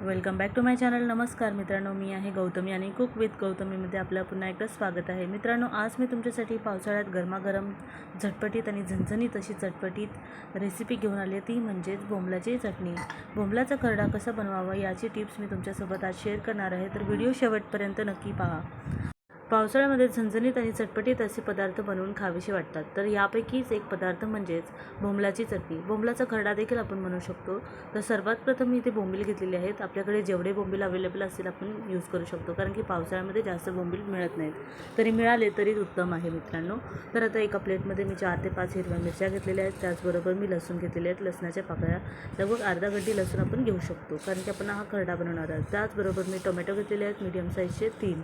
Welcome back to my channel. नमस्कार मित्रांनो मी आहे गौतमी आणि कुक विथ गौतमीमध्ये आपलं पुन्हा एकदा स्वागत आहे. मित्रांनो आज मी तुमच्यासाठी पावसाळ्यात गरमागरम झटपटीत आणि झणझणीत अशी चटपटीत रेसिपी घेऊन आली आहे. ती म्हणजेच बोंबलाची चटणी. बोंबलाचा खरडा कसा बनवावा याची टिप्स मी तुमच्यासोबत आज शेअर करणार आहे. तर व्हिडिओ शेवटपर्यंत नक्की पहा. पावसाळ्यामध्ये झणझणीत आणि चटपटीत असे पदार्थ बनवून खावेसे वाटतात. तर यापैकीच एक पदार्थ म्हणजेच बोंबलाची चटणी. बोंबलाचा खरडा देखील आपण म्हणू शकतो. तर सर्वात प्रथम मी इथे बोंबील घेतलेले आहेत. आपल्याकडे जेवढे बोंबील अवेलेबल असतील आपण यूज करू शकतो. कारण की पावसाळ्यामध्ये जास्त बोंबील मिळत नाहीत. तरी मिळाले तरी उत्तम आहे मित्रांनो. तर आता एका प्लेटमध्ये मी चार ते पाच हिरव्या मिरच्या घेतलेल्या आहेत. त्याचबरोबर मी लसूण घेतलेले आहेत. लसणाच्या पाकळ्या. लगभग अर्धा गड्डी लसूण आपण घेऊ शकतो. कारण की आपण हा खरडा बनवणार आहोत. त्याचबरोबर मी टोमॅटो घेतलेले आहेत. मीडियम साईजचे तीन.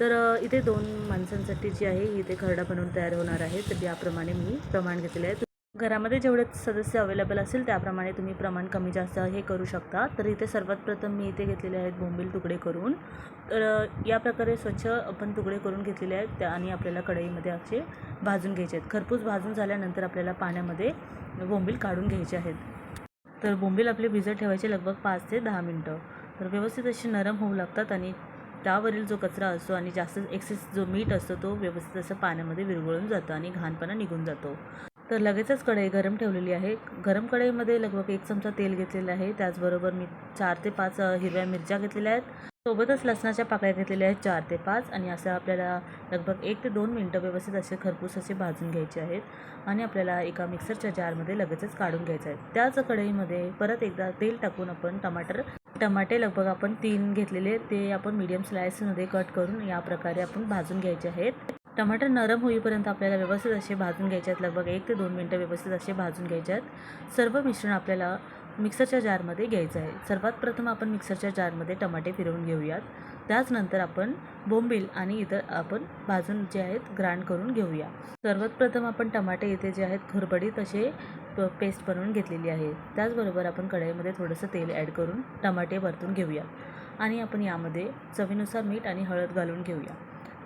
तर इथे ते दोन माणसांसाठी जी आहे इथे खरडा बनवून तयार होणार आहे. तर याप्रमाणे मी प्रमाण घेतलेले आहे. घरामध्ये जेवढे सदस्य अवेलेबल असेल त्याप्रमाणे तुम्ही प्रमाण कमी जास्त हे करू शकता. तर इथे सर्वात प्रथम मी इथे घेतलेले आहेत बोंबील तुकडे करून. तर या प्रकारे स्वच्छ आपण तुकडे करून घेतलेले आहेत. त्या आणि आपल्याला कढईमध्ये असे भाजून घ्यायचे आहेत. खरपूस भाजून झाल्यानंतर आपल्याला पाण्यामध्ये बोंबील काढून घ्यायचे आहेत. तर बोंबील आपले भिजत ठेवायचे लगभग पाच ते दहा मिनटं. तर व्यवस्थित असे नरम होऊ लागतात आणि त्यावरील जो कचरा असतो आणि जास्त एक्सेस जो मीठ असतो तो व्यवस्थित असं पाण्यामध्ये विरघळून जातो आणि घाणपणा निघून जातो. तर लगेचच कढई गरम ठेवलेली आहे. गरम कढईमध्ये लगभग एक चमचा तेल घेतलेलं आहे. त्याचबरोबर मी चार ते पाच हिरव्या मिरच्या घेतलेल्या आहेत. सोबतच लसणाच्या पाकळ्या घेतलेल्या आहेत चार ते पाच आणि असं आपल्याला लगभग एक ते दोन मिनटं व्यवस्थित असे खरपूस असे भाजून घ्यायचे आहेत आणि आपल्याला एका मिक्सरच्या जारमध्ये लगेचच काढून घ्यायचं आहे. त्याच कढईमध्ये परत एकदा तेल टाकून आपण टमाटर टमाटे लगभग आपण तीन घेतलेले ते आपण मीडियम स्लायसमध्ये कट करून या प्रकारे आपण भाजून घ्यायचे आहेत. टमाटर नरम होईपर्यंत आपल्याला व्यवस्थित असे भाजून घ्यायचे आहेत. लगभग एक ते दोन मिनटं व्यवस्थित असे भाजून घ्यायचे आहेत. सर्व मिश्रण आपल्याला मिक्सरच्या जारमध्ये घ्यायचं आहे. सर्वात प्रथम आपण मिक्सरच्या जारमध्ये टमाटे फिरवून घेऊयात. त्याचनंतर आपण बोंबील आणि इतर आपण भाजून जे आहेत ग्राइंड करून घेऊया. सर्वात प्रथम आपण टमाटे इथे जे आहेत खुरबडीत असे प पेस्ट बनवून घेतलेली आहे. त्याचबरोबर आपण कढईमध्ये थोडंसं तेल ॲड करून टमाटे परतून घेऊया. आणि आपण यामध्ये चवीनुसार मीठ आणि हळद घालून घेऊया.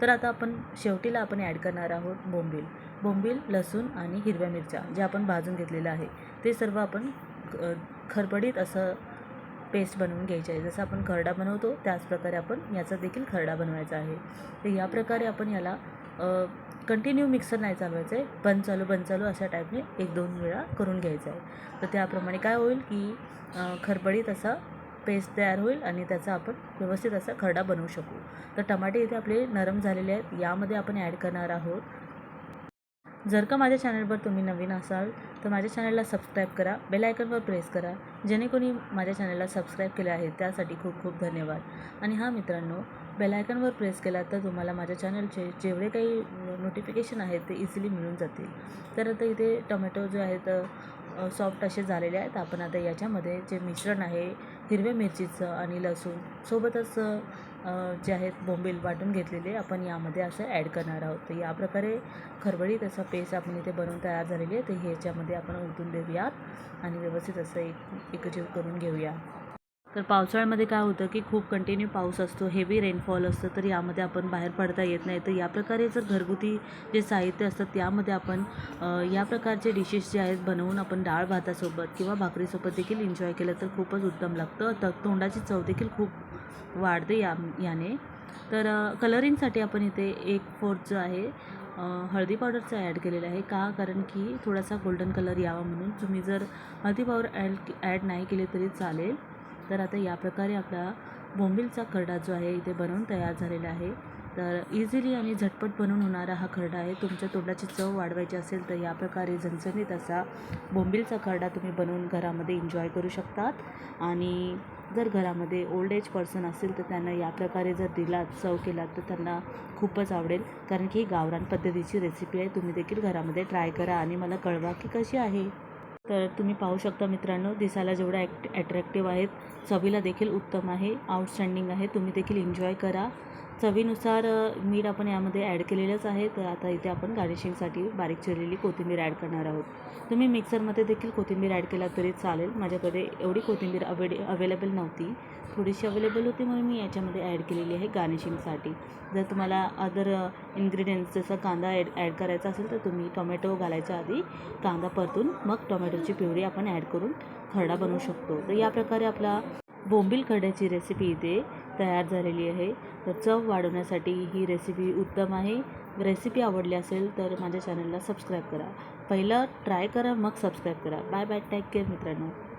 तर आता आपण शेवटीला आपण ॲड करणार आहोत बोंबील. बोंबील लसूण आणि हिरव्या मिरच्या जे आपण भाजून घेतलेलं आहे ते सर्व आपण खरबडीत असं पेस्ट बनवून घ्यायची आहे. जसं आपण खरडा बनवतो त्याचप्रकारे आपण याचा देखील खरडा बनवायचा आहे. तर या प्रकारे आपण याला कंटिन्यू मिक्सर नाही चालवायचं आहे. बंद चालू बंद चालू अशा टाईपने एक दोन वेळा करून घ्यायचं आहे. तर त्याप्रमाणे काय होईल की खरबडीत असा पेस्ट तयार होईल आणि त्याचा आपण व्यवस्थित असा खरडा बनवू शकू. तर टमाटे इथे आपले नरम झालेले आहेत. यामध्ये आपण ॲड करणार आहोत जर का माझ्या चॅनलवर तुम्ही नवीन असाल तर माझ्या चॅनलला सबस्क्राईब करा बेल आयकनवर प्रेस करा जेणे कोणी माझ्या चॅनलला सबस्क्राईब केले आहे त्यासाठी खूप खूप धन्यवाद. आणि हां मित्रांनो बेल आयकनवर प्रेस केला तर तुम्हाला माझ्या चॅनलचे जेवढे काही नोटिफिकेशन आहेत ते इझिली मिळून जातील. तर आता इथे टोमॅटो जे आहेत सॉफ्ट असे झालेले आहेत आपण आता याच्यामध्ये जे मिश्रण आहे हिरव्या मिरचीचं आणि लसूण सोबतच जे आहेत बोंबील वाटून घेतलेले आपण यामध्ये असं ॲड करणार आहोत. तर या प्रकारे खरबडीत असा पेस्ट आपण इथे बनवून तयार झालेली आहे. तर ह्याच्यामध्ये आपण ओतून देऊयात आणि व्यवस्थित असं एक एकजीव करून घेऊया. तर पावसाळ्यामध्ये काय होतं की खूप कंटिन्यू पाऊस असतो हेवी रेनफॉल असतं तर यामध्ये आपण बाहेर पडता येत नाही. तर या प्रकारे जर घरगुती जे साहित्य असतं त्यामध्ये आपण या प्रकारचे डिशेस जे आहेत बनवून आपण डाळ भातासोबत किंवा भाकरीसोबत देखील एन्जॉय केलं तर खूपच उत्तम लागतं. तर तोंडाची चव देखील खूप वाढते या याने. तर कलरिंगसाठी आपण इथे एक फोर्थ जो आहे हळदी पावडरचा ॲड केलेला आहे. का? कारण की थोडासा गोल्डन कलर यावा म्हणून. तुम्ही जर हळदी पावडर ॲड ॲड नाही केले तरी चालेल. तर आता या प्रकारे आपला बोंबीलचा खरडा जो आहे इथे बनवून तयार झालेला आहे. तर इझिली आणि झटपट बनवून होणारा हा खरडा आहे. तुमच्या तोंडाची चव वाढवायची असेल तर या प्रकारे झणझणीत असा बोंबीलचा खरडा तुम्ही बनवून घरामध्ये एन्जॉय करू शकतात. आणि जर घरामध्ये ओल्ड एज पर्सन असेल तर त्यांना या प्रकारे जर दिला चव केला तर त्यांना खूपच आवडेल. कारण की ही गावरान पद्धतीची रेसिपी आहे. तुम्ही देखील घरामध्ये ट्राय करा आणि मला कळवा की कशी आहे. तर तुम्ही पाहू शकता मित्रांनो दिसायला जेवढ्या ॲक्ट ॲट्रॅक्टिव्ह आहेत. चवीला देखील उत्तम आहे. आउटस्टँडिंग आहे. तुम्ही देखील एन्जॉय करा. चवीनुसार मीठ आपण यामध्ये ॲड केलेलंच आहे. तर आता इथे आपण गार्निशिंगसाठी बारीक चिरलेली कोथिंबीर ॲड करणार आहोत. तुम्ही मिक्सरमध्ये देखील कोथिंबीर ॲड केला तरी चालेल. माझ्याकडे एवढी कोथिंबीर अवेडे अवेलेबल नव्हती. थोडीशी अवेलेबल होती म्हणून मी याच्यामध्ये ॲड केलेली आहे गार्निशिंगसाठी जर तुम्हाला अदर इन्ग्रेडियंट्स जसं कांदा ॲड ॲड करायचा असेल तर तुम्ही टोमॅटो घालायच्या आधी कांदा परतून मग टोमॅटोची प्युरी आपण ॲड करून खरडा बनवू शकतो. तर या प्रकारे आपला बोंबील खड्याची रेसिपी इथे तयार झालेली आहे. तर चव वाढवण्यासाठी ही रेसिपी उत्तम आहे. रेसिपी आवडली असेल तर माझ्या चॅनलला सबस्क्राईब करा. पहिलं ट्राय करा मग सबस्क्राईब करा. बाय बाय टेक केअर मित्रांनो.